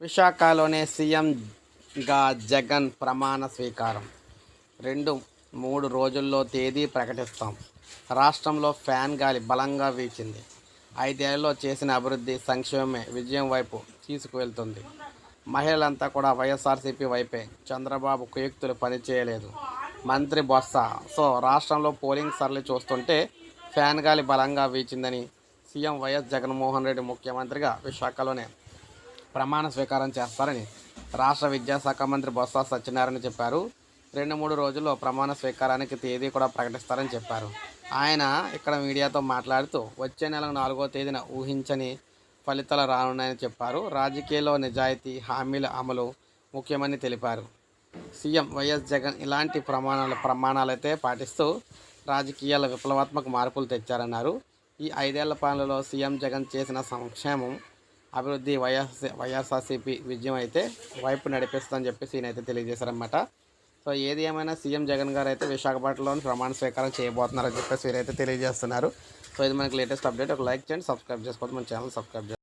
విశాఖలోనే సీఎంగా జగన్ ప్రమాణ స్వీకారం. రెండు మూడు రోజుల్లో తేదీ ప్రకటిస్తాం. రాష్ట్రంలో ఫ్యాన్ గాలి బలంగా వీచింది. ఐదేళ్ళలో చేసిన అభివృద్ధి సంక్షేమమే విజయం వైపు తీసుకువెళ్తుంది. మహిళలంతా కూడా వైఎస్ఆర్సీపీ వైపే చంద్రబాబు కుయుక్తులు పనిచేయలేదు. మంత్రి బొత్స. సో రాష్ట్రంలో పోలింగ్ సరళి చూస్తుంటే ఫ్యాన్ గాలి బలంగా వీచిందని సీఎం వైఎస్ జగన్మోహన్ రెడ్డి ముఖ్యమంత్రిగా విశాఖలోనే ప్రమాణ స్వీకారం చేస్తారని రాష్ట్ర విద్యాశాఖ మంత్రి బొత్స సత్యనారాయణ చెప్పారు. రెండు మూడు రోజుల్లో ప్రమాణ స్వీకారానికి తేదీ కూడా ప్రకటిస్తారని చెప్పారు. ఆయన ఇక్కడ మీడియాతో మాట్లాడుతూ వచ్చే నెల నాలుగో తేదీన ఊహించని ఫలితాలు రానున్నాయని చెప్పారు. రాజకీయాల్లో నిజాయితీ హామీల అమలు ముఖ్యమని తెలిపారు. సీఎం వైఎస్ జగన్ ఇలాంటి ప్రమాణాలు ప్రమాణాలైతే పాటిస్తూ రాజకీయాల విప్లవాత్మక మార్పులు తెచ్చారన్నారు. ఈ ఐదేళ్ళ పాలనలో సీఎం జగన్ చేసిన సంక్షేమం అభివృద్ధి వైఎస్ వైఎస్ఆర్సీపీ విజయం అయితే వైపు నడిపిస్తుందని చెప్పేసి ఈయన అయితే సో ఏది ఏమైనా సీఎం జగన్ గారు అయితే విశాఖపట్నంలోని ప్రమాణ స్వీకారం చేయబోతున్నారని చెప్పేసి వీరైతే తెలియజేస్తున్నారు. సో ఇది మనకి లేటెస్ట్ అప్డేట్. ఒక లైక్ చేయండి సబ్స్క్రైబ్ చేసుకోవద్దు. మన ఛానల్ సబ్స్క్రైబ్